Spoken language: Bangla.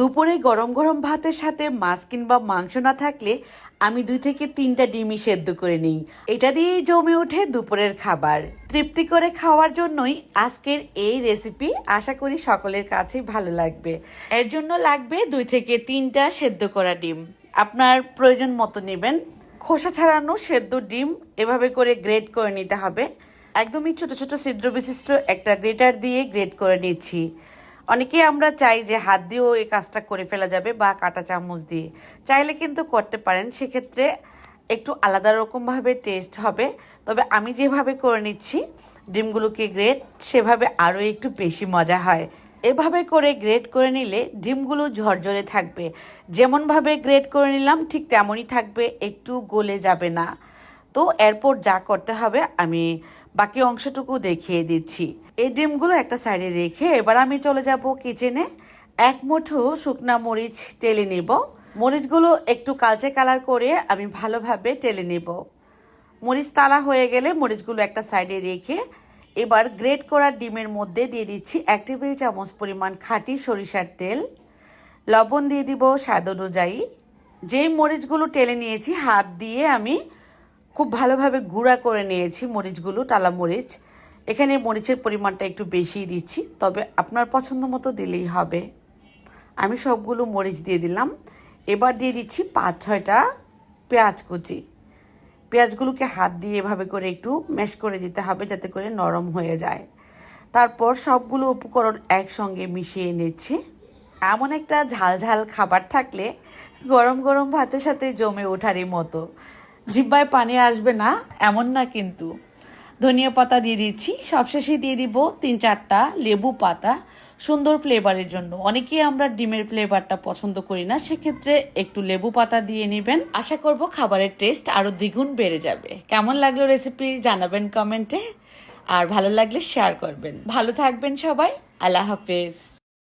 দুপুরে গরম গরম ভাতের সাথে মাছ কিংবা মাংস না থাকলে আমি দুই থেকে তিনটা ডিমই সেদ্ধ করে নিই। এটা দিয়েই জমে ওঠে দুপুরের খাবার। তৃপ্তি করে খাওয়ার জন্যই আজকের এই রেসিপি আশা করি সকলের কাছেই ভালো লাগবে। এর জন্য লাগবে দুই থেকে তিনটা সেদ্ধ করা ডিম। আপনার প্রয়োজন মতো নেবেন। খোসা ছাড়ানো সেদ্ধ ডিম এভাবে করে গ্রেট করে নিতে হবে। একদমই ছোট ছোট ছিদ্র বিশিষ্ট একটা গ্রেটার দিয়ে গ্রেট করে নিচ্ছি। অনেকে আমরা চাই যে হাত দিয়েও এই কাজটা করে ফেলা যাবে বা কাঁটা চামচ দিয়ে। চাইলে কিন্তু করতে পারেন, সেক্ষেত্রে একটু আলাদা রকমভাবে টেস্ট হবে। তবে আমি যেভাবে করে নিচ্ছি, ডিমগুলোকে গ্রেট সেভাবে আরও একটু বেশি মজা হয়। এভাবে করে গ্রেট করে নিলে ডিমগুলো ঝরঝরে থাকবে। যেমনভাবে গ্রেট করে নিলাম, ঠিক তেমনই থাকবে, একটু গলে যাবে না। তো এরপর যা করতে হবে, আমি বাকি অংশটুকু দেখিয়ে দিচ্ছি। এই ডিমগুলো একটা সাইডে রেখে এবার আমি চলে যাব কিচেনে। এক মুঠো শুকনা মরিচ টেলে নেব। মরিচগুলো একটু কালচে কালার করে আমি ভালোভাবে টেলে নেব। মরিচ তালা হয়ে গেলে মরিচগুলো একটা সাইডে রেখে এবার গ্রেট করা ডিমের মধ্যে দিয়ে দিচ্ছি এক টেবিল চামচ পরিমাণ খাঁটি সরিষার তেল। লবণ দিয়ে দিব স্বাদ অনুযায়ী। যেই মরিচগুলো টেলে নিয়েছি, হাত দিয়ে আমি খুব ভালোভাবে গুঁড়া করে নিয়েছি মরিচগুলো, টালা মরিচ। এখানে মরিচের পরিমাণটা একটু বেশিই দিচ্ছি, তবে আপনার পছন্দ মতো দিলেই হবে। আমি সবগুলো মরিচ দিয়ে দিলাম। এবার দিয়ে দিচ্ছি পাঁচ, ছয়টা পেঁয়াজ কুচি। পেঁয়াজগুলোকে হাত দিয়ে এভাবে করে একটু ম্যাশ করে দিতে হবে যাতে করে নরম হয়ে যায়। তারপর সবগুলো উপকরণ একসঙ্গে মিশিয়ে নিচ্ছি। এমন একটা ঝাল ঝাল খাবার থাকলে গরম গরম ভাতের সাথে জমে ওঠারই মতো। জিব্বায় পানি আসবে না, এমন না কিন্তু। ধনিয়া পাতা দিয়ে দিচ্ছি। সবশেষে দিয়ে দিব তিন চারটা লেবু পাতা। সুন্দর ফ্লেভারের জন্য। অনেকেই আমরা ডিমের ফ্লেভারটা পছন্দ করি না, সেক্ষেত্রে একটু লেবু পাতা দিয়ে নেবেন। আশা করব খাবারের টেস্ট আরও দ্বিগুণ বেড়ে যাবে। কেমন লাগল রেসিপি জানাবেন কমেন্টে আর ভালো লাগলে শেয়ার করবেন। ভালো থাকবেন সবাই। আল্লাহ হাফেজ।